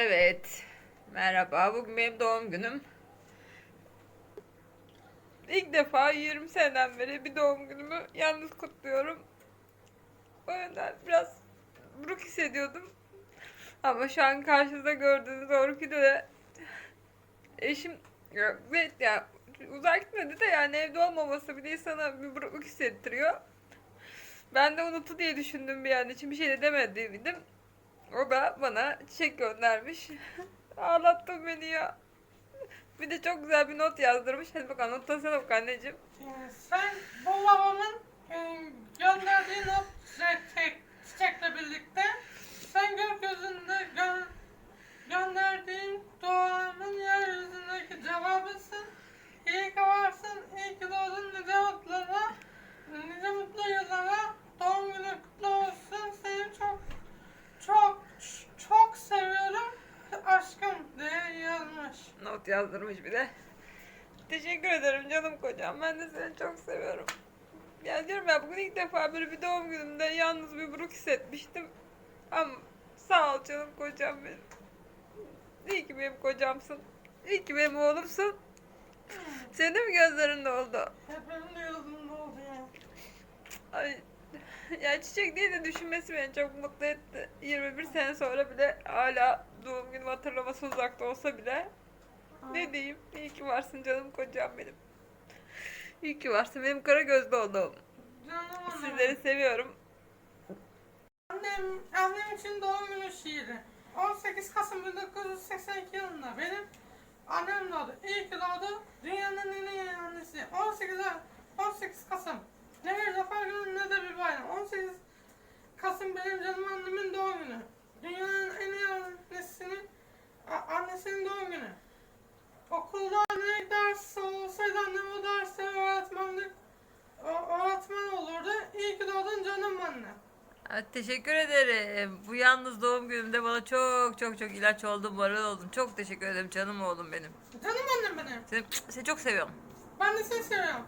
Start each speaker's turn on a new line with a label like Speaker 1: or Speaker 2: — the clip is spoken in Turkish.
Speaker 1: Evet. Merhaba. Bugün benim doğum günüm. İlk defa 20 seneden beri bir doğum günümü yalnız kutluyorum. O yüzden biraz buruk hissediyordum. Ama şu an karşınızda gördüğünüz doğru de eşim ve ya uzak gitmedi de yani evde olmaması bile insana bir burukluk hissettiriyor. Ben de unuttu diye düşündüm bir an için bir şey de demediydim. O da bana çiçek göndermiş. Ağlattın beni ya. Bir de çok güzel bir not yazdırmış. Hadi bakalım notlasana bak anneciğim.
Speaker 2: Ee, Sen bu babamın e, gönderdiği not çiçek, çiçekle birlikte sen gökyüzünde gö gönderdiğin duamın yeryüzündeki cevabısın. İyi ki varsın, iyi ki doğdun, nice mutlulara, nice mutlu yıllara, doğum günün kutlu olsun. Seni çok, çok, çok seviyorum. Aşkım diye yazmış.
Speaker 1: Not yazdırmış bir de. Teşekkür ederim canım kocam. Ben de seni çok seviyorum. Ya diyorum ya bugün ilk defa böyle bir doğum günümde yalnız bir buruk hissetmiştim. Ama sağ ol canım kocam benim. İyi ki benim kocamsın. İyi ki benim oğlumsun. Senin de mi gözlerin doldu?
Speaker 2: Hep benim yazımda oldu ya.
Speaker 1: Ay, ya çiçek değil de düşünmesi beni çok mutlu etti. 21 sene sonra bile hala doğum günümü hatırlaması uzakta olsa bile ne diyeyim? İyi ki varsın canım kocam benim. İyi ki varsın benim kara gözlü oğlum.
Speaker 2: Canım anam.
Speaker 1: Sizleri seviyorum.
Speaker 2: Annem, annem için doğum günü şiiri. 18 Kasım 1982 yılında benim annem doğdu. İyi ki doğdu. Dünyanın en iyi annesi. 18, A- 18 Kasım. Ne bir zafer günü ne de bir bayram. 18 Kasım benim canım annemin doğum günü. Dünyanın en iyi annesinin a- annesinin doğum günü. Okulda ne ders olsaydı annem o derste öğretmenlik öğretmen olurdu. İyi ki doğdun canım anne.
Speaker 1: Evet, teşekkür ederim. Bu yalnız doğum günümde bana çok çok çok ilaç oldun, moral oldun. Çok teşekkür ederim canım oğlum benim.
Speaker 2: Canım annem benim.
Speaker 1: Seni, seni çok seviyorum.
Speaker 2: Ben de seni seviyorum.